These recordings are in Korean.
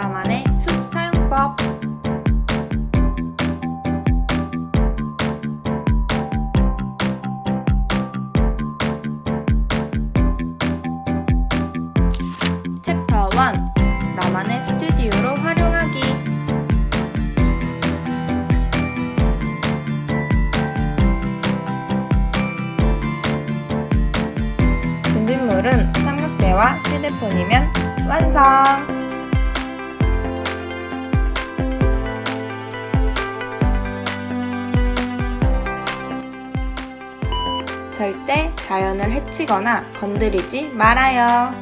나만의 숲 사용법. 챕터 1 나만의 스튜디오로 활용하기 준비물은 삼각대와 휴대폰이면 완성! 절대 자연을 해치거나 건드리지 말아요.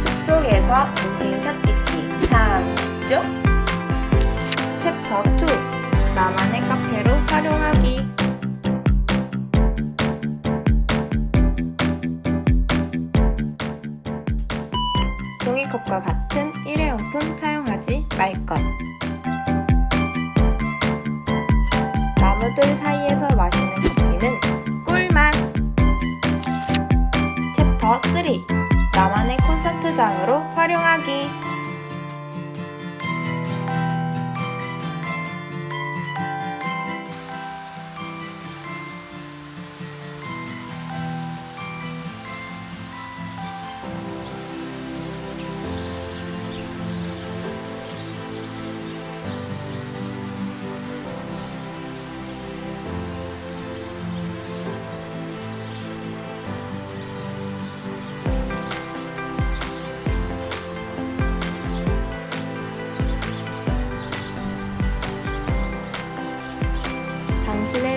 숲속에서 인생 샷 찍기 참 쉽죠? 챕터 2 나만의 카페로 활용하기 종이컵과 같은 일회용품 사용하지 말 것. 나무들 사이에서 마시는 커피는 꿀맛. 챕터 3 나만의 콘서트장으로 활용하기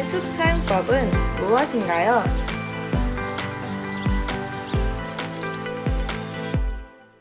숲 사용법은 무엇인가요?